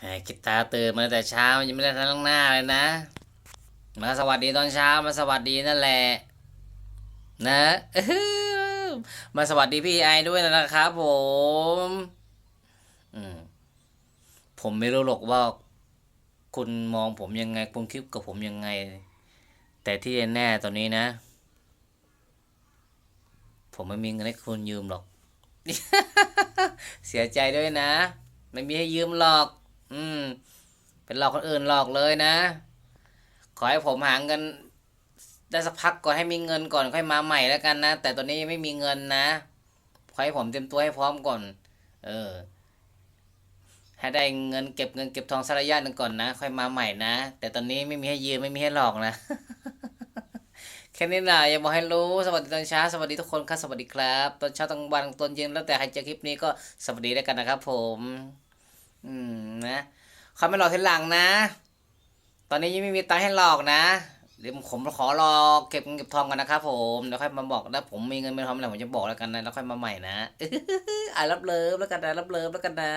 แหมคิดตาตื่นมาแต่เช้ายังไม่ได้ทันตั้งหน้าเลยนะ มาสวัสดีตอนเช้ามาสวัสดีนั่นแหละ นะมาสวัสดีพี่ไอด้วยนะครับผมอืมผมไม่รู้หรอกว่า คุณมองผมยังไงคุณคิดกับผมยังไง แต่ที่แน่ตอนนี้นะ ผมไม่มีเงินให้คุณยืมหรอก เสียใจด้วยนะ ไม่มีให้ยืมหรอก อืม เป็นหลอกคนอื่นหลอกเลยนะ ขอให้ผมหาเงินได้สักพักก่อนให้มีเงินก่อนค่อยมาใหม่แล้วกันนะแต่ตอนนี้ไม่มีเงินนะขอให้ผมเตรียมตัวให้พร้อมก่อน เออ ให้ได้เงินเก็บเงินเก็บทองสักระยะหนึ่งก่อนนะค่อยมาใหม่นะแต่ตอนนี้ไม่มีให้ยืมไม่มีให้หลอกนะแค่นี้แหละอย่าบอกให้รู้สวัสดีตอนเช้าสวัสดีทุกคนครับสวัสดีครับตอนเช้าตอนวันตอนเย็นแล้วแต่ใครเจอคลิปนี้ก็สวัสดีแล้วกันนะครับผม อืมนะเขาไม่หลอกทีหลังนะ ตอนนี้ยังไม่มีตังค์ให้หลอกนะเดี๋ยวผมขอรอเก็บเงินเก็บทองกันนะครับผมเดี๋ยวค่อยมาบอกถ้าผมมีเงินมีทองอะไรผมจะบอกแล้วกันนะแล้วค่อยมาใหม่นะอ่ารับเลิฟแล้วกันนะรับเลิฟแล้วกันนะ